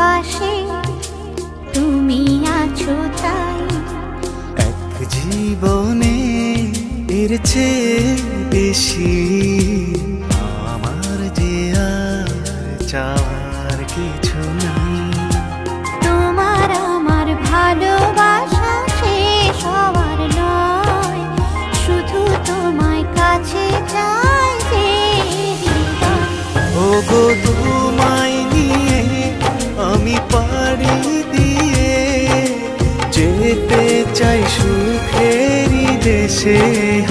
পাশে তুমি আছো তাই। এক জীবনে এর চেয়ে বেশি আমার যে আর চাওয়ার কিছু নাই। তোমার আমার ভালোবাসা সে সবার নয়। শুধু তোমায় কাছে চাই ও গো তোমায় দেশে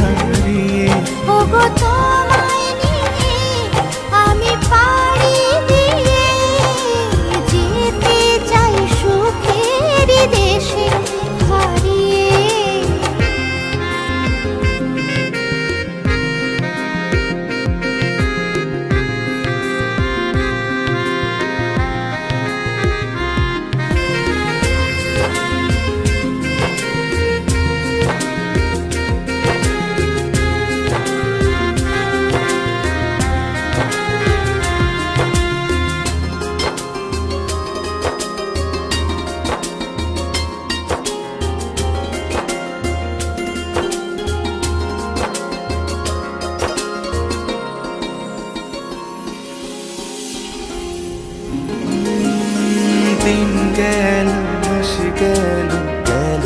গেল গেল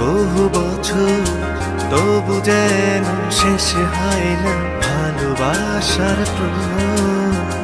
বহু বছর। তবু যেন শেষ হয় না ভালোবাসার প্রহর।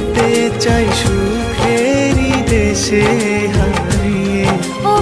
যেতে চাই সুখেরি দেশে হারিয়ে। ও